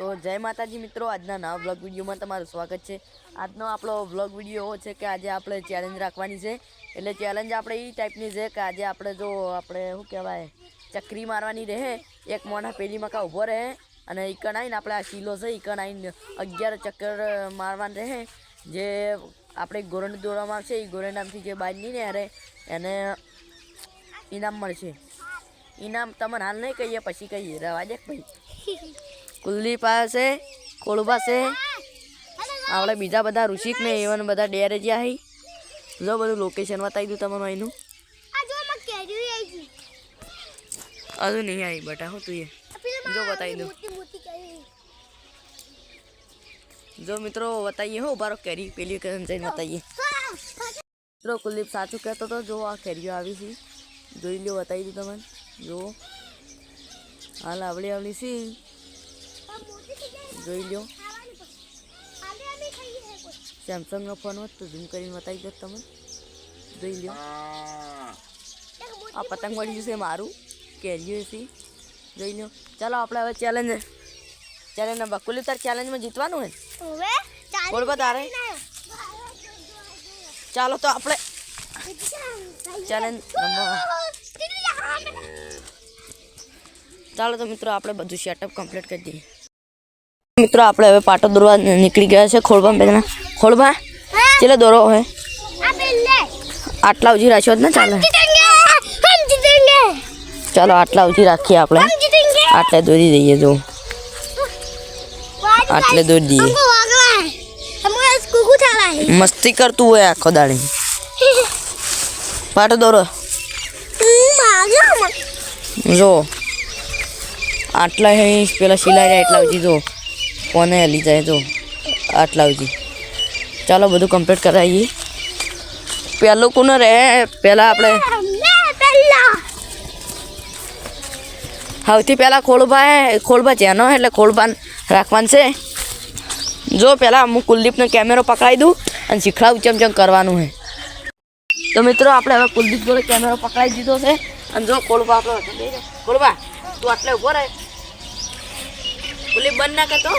તો જય માતાજી મિત્રો, આજના નવા બ્લોગ વિડીયોમાં તમારું સ્વાગત છે. આજનો આપણો બ્લોગ વીડિયો એવો છે કે આજે આપણે ચેલેન્જ રાખવાની છે. એટલે ચેલેન્જ આપણે એ ટાઈપની છે કે આજે આપણે જો આપણે શું કહેવાય, ચકરી મારવાની રહે, એક મોના પેલી મકા ઊભો રહે અને ઈકણ આવીને આપણે આ શીલો છે, ઈકણ આવીને અગિયાર ચક્કર મારવાનું રહે. જે આપણે ગોરંડ દોડવામાં આવશે એ ગોરંડામાંથી જે બહાર ને અરે એને ઇનામ મળશે. ઇનામ તમને હાલ નહીં કહીએ, પછી કહીએ. રવા દે ભાઈ. કુલ્લી પાસે કોળબા છે આપણે બીજા બધા ઋષિક ને એવન બધા ડેરે જ્યાં હઈ જો બધું લોકેશન બતાવી દઉં તમારું અહીંનું. હજુ નહીં આવી બટા હું તું એ. જો બતાવી દઉં. જો મિત્રો, બતાવીએ હો બારો કેરી પેલી જઈને બતાવીએ. મિત્રો, કુલદીપ સાચું કહેતો હતો જો આ કેરીઓ આવી છે. જોઈ લ્યો, બતાવી દઉં તમને. જો. હાલ, આવડી આવડી છે. જોઈ લ્યો. સેમસંગનો ફોન હોત તો ઝૂમ કરીને બતાવી દો તમે જોઈ લ્યો. આ પતંગ મળ્યું છે મારું. કેરીઓ છે જોઈ લ્યો. ચાલો આપણે હવે ચેલેન્જ ચેલેન્જ બકુલી તાર ચેલેન્જમાં જીતવાનું હોય બોલ તારે. ચાલો તો આપણે ચેલેન્જ ચાલો તો મિત્રો આપણે બધું સેટઅપ કમ્પ્લીટ કરી દઈએ. મિત્રો, આપણે હવે પાટો દોરવા નીકળી ગયા છે ખોળબા બેના. ખોળબા ચેલે દોરો હોય આટલા ઉજી રાખ્યો ને ચાલે. ચાલો, આટલા ઉજી રાખીએ આપણે. આટલે દોરી દઈએ જો. આટલે દોરી દઈએ. મસ્તી કરતું હોય આખો દાડી. પાટો દોરો. જો. આટલા હે, પેલા સિલાઈ એટલા ઉજી જો. કોને લઈ જાય જો, આટલા સુધી. ચાલો, બધું કમ્પ્લીટ કરાવીએ. પહેલું કોને રહે પહેલાં આપણે સૌથી પહેલાં ખોળભા ખોળભા જેનો એટલે ખોળભા રાખવાનું છે. જો પહેલાં હું કુલદીપનો કેમેરો પકડાવી દઉં અને શીખડાવું ચમ ચમ કરવાનું છે તો મિત્રો, આપણે હવે કુલદીપ જોડે કેમેરો પકડાવી દીધો છે. અને જો, ખોળભા આપણે. ખોળબા તું આટલે ઊભો રહે. કુલદીપ બંધ ના કરતો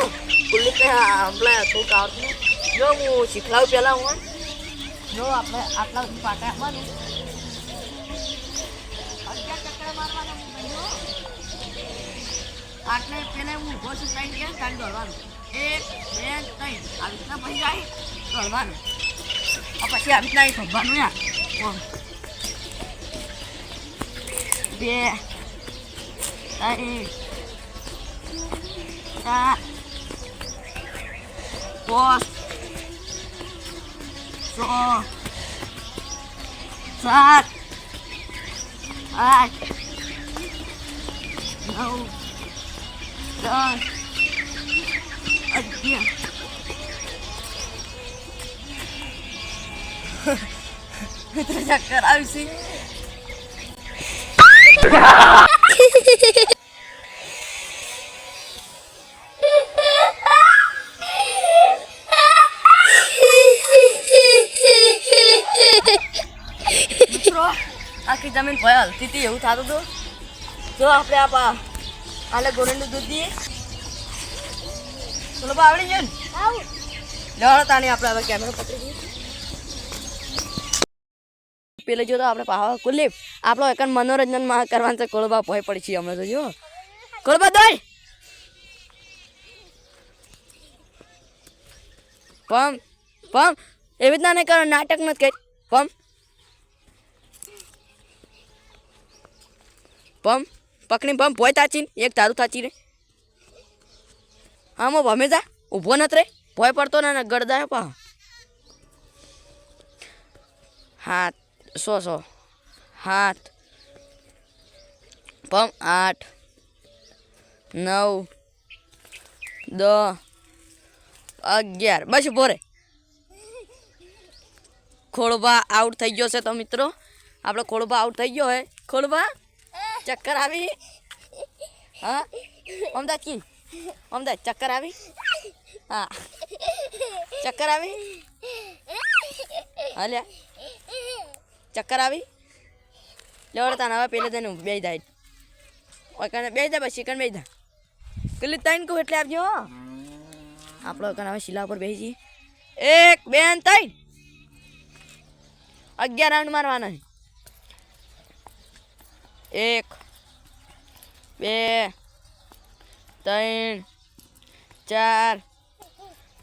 કુલદીપને આપણે થોડુંક આવતું. જો, હું શીખડાવું પહેલાં હું જો, આપણે આટલા પાટા આપવાનું. આટલે પેલા હું ઊભો છું સાઈડ ગયા ત્રણ દોડવાનું. એક, બે, ત્રણ. આવી રીતના પછી જાય, દોડવાનું. પછી આવી રીતના ખભવાનું યાર. બે, ત્રણ પાંચ છ સાત આઠ નવ દસ અગિયાર મિત્ર ચક્કર આવશે આખી જમીન ભય હતી એવું થતું હતું. જો આપણે આ આલે ગોરંડું દૂધ દઈએ. ચલો બા, આવડી ગયું ને? લેવાડો તાણી આપણે હવે કેમેરો પકડી દઈએ પેલે જો તો આપણે પાવા કુલીપ આપણો એક મનોરંજનમાં કરવાનું છે કોળબા ભય પડી છે હમણાં તો, જો. કોળબા દોય. પમ પમ. એવી રીતના નહીં કરો નાટક નથી કરી. પમ. પમ પકડી પમ ભોય તાચીને, એક તારું તાચી રે. આમાં ભમે જા, ઊભો નત રે ભોય પડતો ને ગળદા પા. હાથ, સો સો. હાથ, પમ, આઠ, નવ દસ અગિયાર. બસ ભોરે ખોળવા આઉટ થઈ ગયો છે તો મિત્રો. આપણે ખોળવા આઉટ થઈ ગયો હે. ખોળબા ચક્કર આવી. હા? અમદાવાદ કી અમદાવાદ, ચક્કર આવી? હા. ચક્કર આવી? હાલ્યા ચક્કર આવી? લેવડતા હવે પેલે તને બે દાય ઓય કને બે દા પછી કણ બે દા પેલી ત્રણ કહું એટલે આપજો આપણો કણ હવે શિલા ઉપર બેસી એક બે ત્રણ અગિયાર રાઉન્ડ મારવાના છે. એક, બે, ત્રણ, ચાર,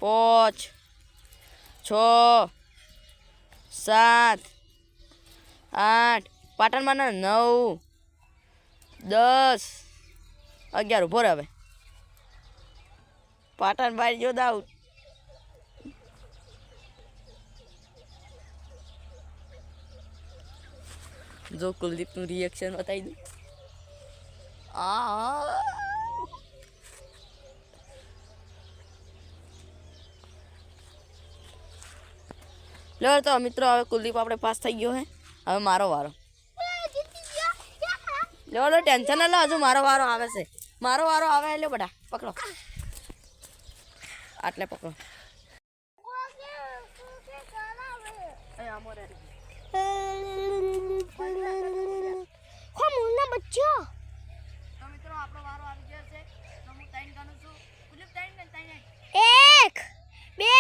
પાંચ, છ, સાત, આઠ, પાટણમાં નવ, દસ, અગિયાર, ઊભો હવે. પાટણ બહાર જો જો કુલદીપનું રિએક્શન બતાવી દઉં આ લો તો મિત્રો હવે કુલદીપ આપણે પાસ થઈ ગયો હે હવે મારો વારો લો લો ટેન્શન ના લો હજુ મારો વારો આવે છે મારો વારો આવે એટલે બધા પકડો આટલે પકડો બચ્ચો તો મિત્રો આપણો વારો આવી ગયો છે તો હું ટાઈમ ગણું છું કુલદીપ ટાઈમ ગણ ટાઈમ એક બે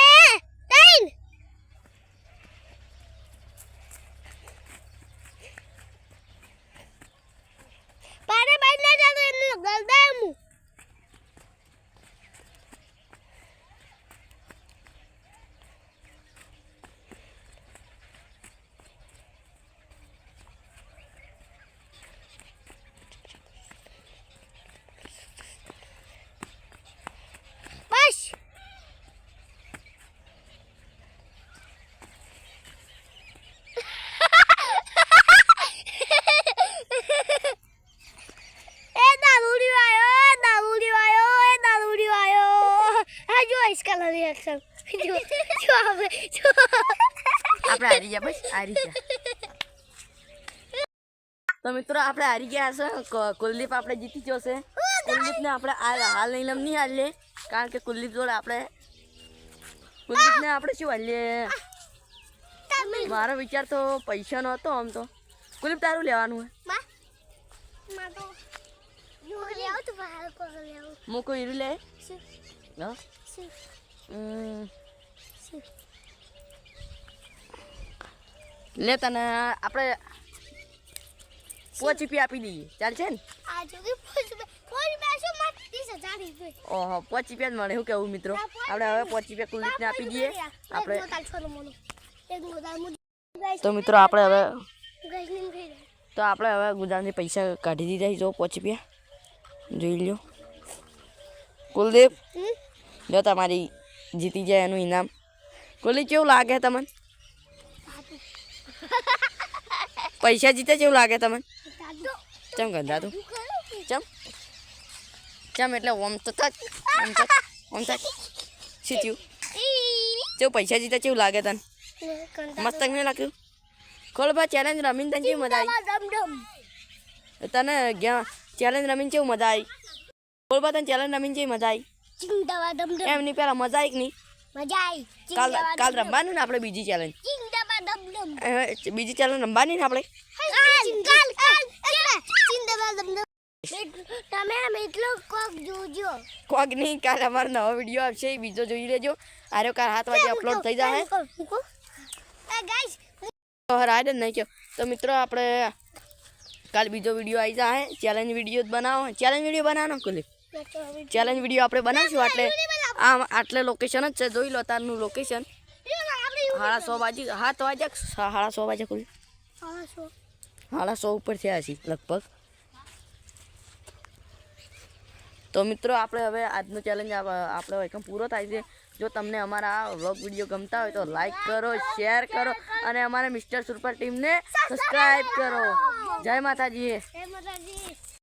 ત્રણ પારે બાઈ ના જાતો એનું ગલદા હું બસ એ દારૂડી વાયો એ દારૂડી વાયો એ દારૂડી વાયો આ જો ઇસકા રિએક્શન જો જો હવે જો આપણે હારી ગયા બસ હારી ગયા. તો મિત્રો આપણે હારી ગયા છે. કુલદીપ આપણે જીતી ગયો છે. કુલદીપને આપણે હાલ હાલ નહીં હાલીએ કારણ કે કુલદીપ જોડે આપણે કુલદીપને આપણે શું હાલીએ મારો વિચાર તો પૈસાનો હતો આમ તો. કુલદીપ તારું લેવાનું હે. માં માં તો લે આવ તો બહાર કો લે આવ. હું કોઈ હીરું લે. શું? હા? લે તને આપણે પોચ રૂપિયા આપી દઈએ. ચાલશે ને? આ જો કે ફોજ ફોજ બેસો માં 30000 રૂપિયા. ઓહો પોચ રૂપિયા જ મળે. શું કેવું મિત્રો? આપણે હવે પોચ રૂપિયા કુલદીપને આપી દઈએ. આપણે તો મિત્રો આપણે હવે તો આપણે હવે ગુદામથી પૈસા કાઢી દીધા જો પાંચ રૂપિયા. જોઈ લ્યો. કુલદીપ જો તમારી જીતી જાય એનું ઇનામ. કુલદીપ કેવું લાગે તમને? પૈસા જીતે જેવું લાગે તમને? ચમ ગંધા તું. ચમ. ચમ એટલે ઓમ તો થક. ઓમ થક. ઓમ થક. શું થયું? કેવું પૈસા જીતે જેવું લાગે તને? મસ્ત નહીં લાગ્યું? ખોલ બા ચેલેન્જ રમીને તને કેવી મજા આવી? તને ગયા ચેલેન્જ રમીને કેવું મજા આવી? ખોલ બા તને ચેલેન્જ રમીને કેવી મજા આવી? એમની પેલા મજા આવી કે નહીં? કાલ કાલ રમવાનું ને આપણે બીજી ચેલેન્જ બીજી ચાલ રમવાની ને આપણે? તમે મિત્રો કોક જોજો. કોક નહીં કાલ અમારો નવો વીડિયો આવશે એ બીજો જોઈ લેજો. આર્યો કાલ હાથ વાગે અપલોડ થઈ જાય ગાઈસ રાઈડ જ નહીં કહો તો મિત્રો આપણે કાલ બીજો વીડિયો આવી જાય ચેલેન્જ વીડિયો જ બનાવો. ચેલેન્જ વીડિયો બનાવવાનો કુલી. ચેલેન્જ વીડિયો આપણે બનાવીશું એટલે આમ આટલે લોકેશન જ છે. જોઈ લો તારનું લોકેશન સાડા સો વાજી સાત વાગ્યા સાડા સો વાગ્યા કુલ સાડા સો. ઉપર થયા છે લગભગ. તો મિત્રો આપણે હવે આજનો ચેલેન્જ આપણે એકમ પૂરો થાય છે. જો તમને અમારા આ વ્લોગ વીડિયો ગમતા હોય તો લાઈક કરો શેર કરો અને અમારા મિસ્ટર સુપર ટીમને સબસ્ક્રાઈબ કરો. જય માતાજી.